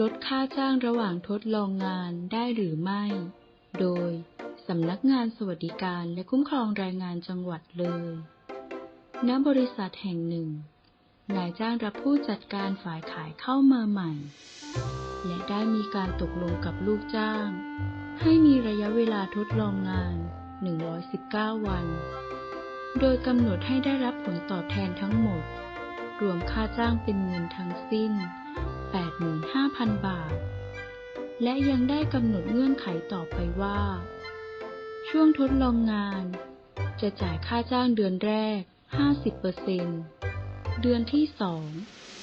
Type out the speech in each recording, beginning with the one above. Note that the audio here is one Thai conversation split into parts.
ลดค่าจ้างระหว่างทดลองงานได้หรือไม่ โดย สำนักงานสวัสดิการและคุ้มครองแรงงานจังหวัดเลย ณ บริษัทแห่งหนึ่ง นายจ้างรับผู้จัดการฝ่ายขายเข้ามาใหม่ และได้มีการตกลงกับลูกจ้าง ให้มีระยะเวลาทดลองงาน 119 วัน โดยกำหนดให้ได้รับผลตอบแทนทั้งหมด รวมค่าจ้างเป็นเงินทั้งสิ้น 85,000 บาท และยังได้กำหนดเงื่อนไขต่อไปว่า ช่วงทดลองงาน จะจ่ายค่าจ้างเดือนแรก 50%เดือนที่ 2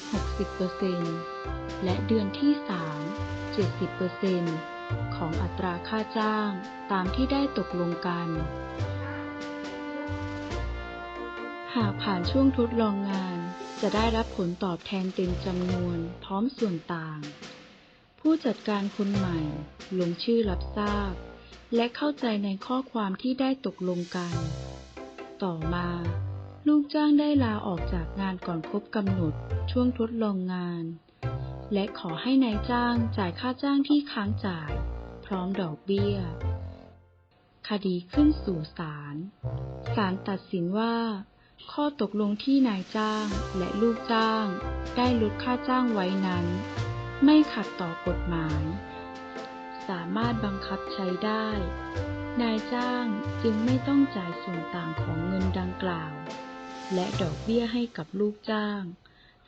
60%และเดือนที่ 3 70%ของอัตราค่าจ้างตามที่ได้ตกลงกัน หากผ่านช่วงทดลองงาน จะได้รับผลตอบแทนเต็มจำนวนพร้อมส่วนต่าง ผู้จัดการคนใหม่ ลงชื่อรับทราบ และเข้าใจในข้อความที่ได้ตกลงกัน ต่อมา ลูกจ้างได้ลาออกจากงานก่อนครบกำหนดช่วงทดลองงาน และขอให้นายจ้างจ่ายค่าจ้างที่ค้างจ่าย พร้อมดอกเบี้ย คดีขึ้นสู่ศาล ศาลตัดสินว่า ข้อตกลงที่นายจ้างและลูกจ้างได้ลดค่าจ้างไว้นั้น ไม่ขัดต่อกฎหมาย สามารถบังคับใช้ได้ นายจ้างจึงไม่ต้องจ่ายส่วนต่างของเงินดังกล่าว และดอกเบี้ยให้กับลูกจ้าง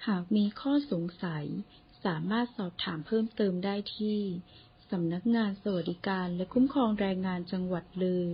หากมีข้อสงสัยสามารถสอบถามเพิ่มเติมได้ที่ สำนักงานสวัสดิการและคุ้มครองแรงงานจังหวัดเลย